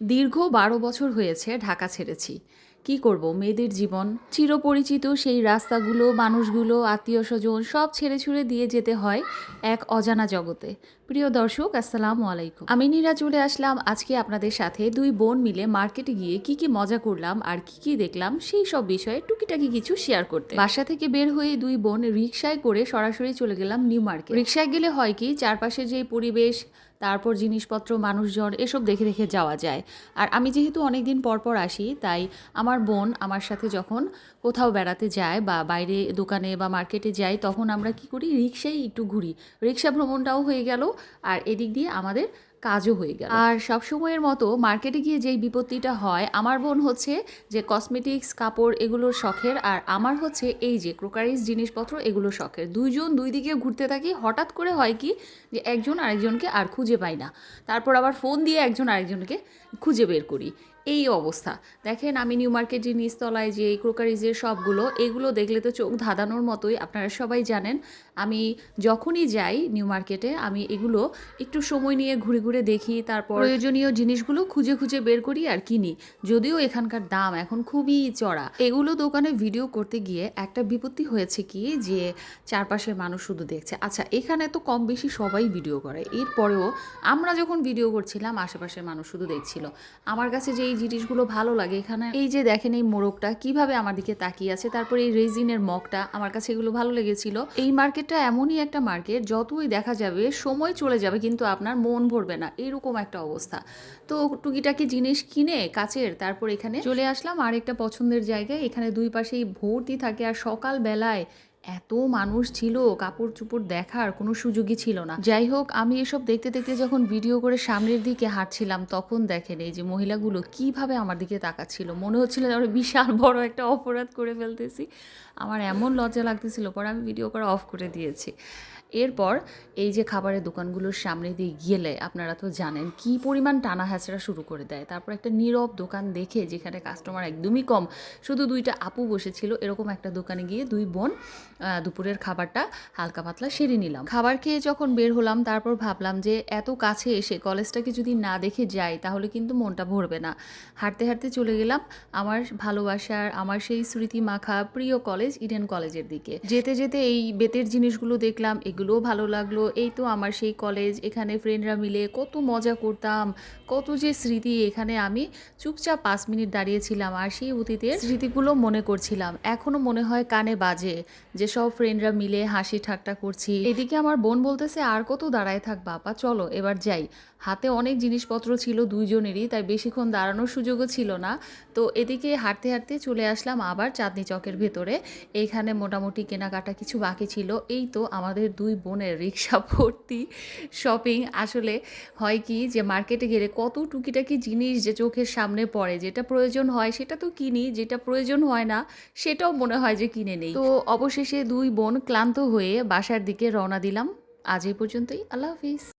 দীর্ঘ বারো বছর হয়েছে ঢাকা ছেড়েছি। কি করব, মেয়েদের জীবন, চিরপরিচিত সেই রাস্তাগুলো, মানুষগুলো আত্মীয় স্বজন সব ছেড়ে ছুড়ে দিয়ে যেতে হয় এক অজানা জগতে। প্রিয় দর্শক, আসসালামু আলাইকুম। আমি নীরা চলে আসলাম আজকে আপনাদের সাথে দুই বোন মিলে মার্কেটে গিয়ে কি কি মজা করলাম আর কি কি দেখলাম সেই সব বিষয়ে টুকিটাকি কিছু শেয়ার করতে। বাসা থেকে বের হয়ে দুই বোন রিক্সায় করে সরাসরি চলে গেলাম নিউ মার্কেট। রিক্সায় গেলে হয় কি চারপাশে যে পরিবেশ তারপর জিনিসপত্র, মানুষজন এসব দেখে দেখে যাওয়া যায়। আর আমি যেহেতু অনেক দিন পর পর আসি, তাই আমার বোন আমার সাথে যখন কোথাও বেড়াতে যায় বা বাইরে দোকানে বা মার্কেটে যাই, তখন আমরা কি করি, রিক্সায় একটু ঘুরি। রিক্সা ভ্রমণটাও হয়ে গেল। আর এদিক দিয়ে আমাদের কাজও হয়ে গেল। আর সব সময়ের মতো মার্কেটে গিয়ে যেই বিপত্তিটা হয় আমার বোন হচ্ছে যে কসমেটিক্স কাপড় এগুলোর শখের আর আমার হচ্ছে এই যে ক্রোকারিজ জিনিসপত্র এগুলো শখের। দুইজন দুই দিকে ঘুরতে থাকি হঠাৎ করে হয় কি যে একজন আরেকজনকে আর খুঁজে পাই না। তারপর আবার ফোন দিয়ে একজন আরেকজনকে খুঁজে বের করি। এই অবস্থা। দেখেন, আমি নিউ মার্কেটের নিচতলায় যে এই ক্রোকারিজের সবগুলো, এগুলো দেখলে তো চোখ ধাঁধানোর মতোই, আপনারা সবাই জানেন। আমি যখনই যাই নিউ মার্কেটে, আমি এগুলো একটু সময় নিয়ে ঘুরে ঘুরে দেখি, তারপর প্রয়োজনীয় জিনিসগুলো খুঁজে খুঁজে বের করি আর কিনি। যদিও এখানকার দাম এখন খুবই চড়া। এগুলো দোকানে ভিডিও করতে গিয়ে একটা বিপত্তি হয়েছে কি, যে চারপাশের মানুষ শুধু দেখছে। আচ্ছা এখানে তো কম বেশি সবাই ভিডিও করে। এরপরেও আমরা যখন ভিডিও করছিলাম, আশেপাশের মানুষ শুধু দেখছিল। আমার কাছে যে এই জিনিসগুলো ভালো লাগে। এখানে এই যে দেখেন এই মোরগটা, কীভাবে আমার দিকে তাকিয়ে আছে, তারপরে এই রেজিনের মগটা, আমার কাছে এগুলো ভালো লেগেছিল। এই মার্কেটটা এমনই একটা মার্কেট যতই দেখা যাবে, সময় চলে যাবে, কিন্তু আপনার মন ভরবে না। এরকম একটা অবস্থা। তো টুকিটাকি জিনিস কিনে কাচের তারপর এখানে চলে আসলাম আর একটা পছন্দের জায়গায়। এখানে দুই পাশেই ভর্তি থাকে, আর সকাল বেলায় এত মানুষ ছিল কাপড় চুপড় দেখার কোনো সুযোগই ছিল না। যাই হোক, আমি এসব দেখতে দেখতে যখন ভিডিও করে সামনের দিকে হাঁটছিলাম, তখন দেখেন এই যে মহিলাগুলো কীভাবে আমার দিকে তাকাচ্ছিল। মনে হচ্ছিল আমরা বিশাল বড় একটা অপরাধ করে ফেলতেছি। আমার এমন লজ্জা লাগতেছিল, পরে আমি ভিডিও করা অফ করে দিয়েছি। এরপর এই যে খাবারের দোকানগুলোর সামনে দিয়ে গেলে আপনারা তো জানেন কি পরিমাণ টানা হ্যাচড়া শুরু করে দেয়। তারপর একটা নীরব দোকান দেখে যেখানে কাস্টমার একদমই কম, শুধু দুইটা আপু বসেছিল, এরকম একটা দোকানে গিয়ে দুই বোন দুপুরের খাবারটা হালকা পাতলা সেরে নিলাম। খাবার খেয়ে যখন বের হলাম, তারপর ভাবলাম যে এত কাছে এসে কলেজটাকে যদি না দেখে যাই, তাহলে কিন্তু মনটা ভরবে না। হাঁটতে হাঁটতে চলে গেলাম আমার ভালোবাসার, আমার সেই স্মৃতি মাখা প্রিয় কলেজ ইডেন কলেজের দিকে। যেতে যেতে এই বেতের জিনিসগুলো দেখলাম এগুলোও ভালো লাগল। এই তো আমার সেই কলেজ এখানে ফ্রেন্ডরা মিলে কত মজা করতাম, কত যে স্মৃতি। এখানে আমি চুপচাপ পাঁচ মিনিট দাঁড়িয়েছিলাম আর সেই অতীতের স্মৃতিগুলো মনে করছিলাম। এখনও মনে হয় কানে বাজে যে সব ফ্রেন্ডরা মিলে হাসি ঠাট্টা করছি। এদিকে আমার বোন বলতেছে, আর কত দাঁড়ায় থাক বাবা, চলো এবার যাই। হাতে অনেক জিনিসপত্র ছিল দুইজনেরই, তাই বেশিক্ষণ দাঁড়ানোর সুযোগও ছিল না। তো এদিকে হাঁটতে হাঁটতে চলে আসলাম আবার চাঁদনি চকের ভেতরে। এখানে মোটামুটি কেনাকাটা কিছু বাকি ছিল। এই তো আমাদের দুই বোনের রিক্সা ভর্তি শপিং আসলে হয় কি যে মার্কেটে গেলে কত টুকিটাকি জিনিস যে চোখের সামনে পড়ে, যেটা প্রয়োজন হয় সেটা তো কিনি, যেটা প্রয়োজন হয় না সেটাও মনে হয় যে কিনে নেই। তো অবশেষে দুই বোন ক্লান্ত হয়ে বাসার দিকে রওনা দিলাম। আজ এই পর্যন্তই, আল্লাহ হাফিজ।